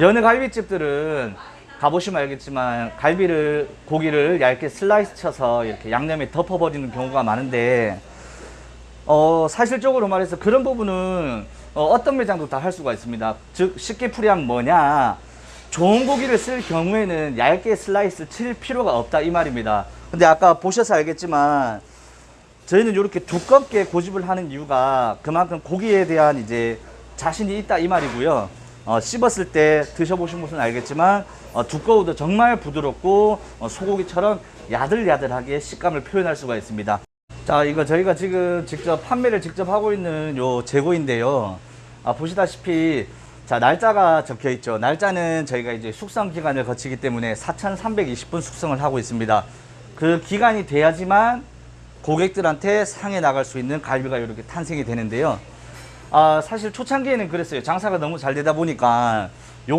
여느 갈비집들은 가보시면 알겠지만 갈비를 고기를 얇게 슬라이스 쳐서 이렇게 양념에 덮어버리는 경우가 많은데 어 사실적으로 말해서 그런 부분은 어, 떤 매장도 다 할 수가 있습니다. 즉 쉽게 풀이하면 뭐냐 좋은 고기를 쓸 경우에는 얇게 슬라이스 칠 필요가 없다 이 말입니다. 근데 아까 보셔서 알겠지만 저희는 이렇게 두껍게 고집을 하는 이유가 그만큼 고기에 대한 이제 자신이 있다 이 말이고요. 어, 씹었을 때 드셔보신 분은 알겠지만 어, 두꺼워도 정말 부드럽고 어, 소고기처럼 야들야들하게 식감을 표현할 수가 있습니다. 자, 이거 저희가 지금 직접 판매를 직접 하고 있는 요 재고인데요. 아, 보시다시피 자, 날짜가 적혀 있죠. 날짜는 저희가 이제 숙성 기간을 거치기 때문에 4,320분 숙성을 하고 있습니다. 그 기간이 돼야지만 고객들한테 상해 나갈 수 있는 갈비가 이렇게 탄생이 되는데요. 아, 사실 초창기에는 그랬어요. 장사가 너무 잘 되다 보니까 욕심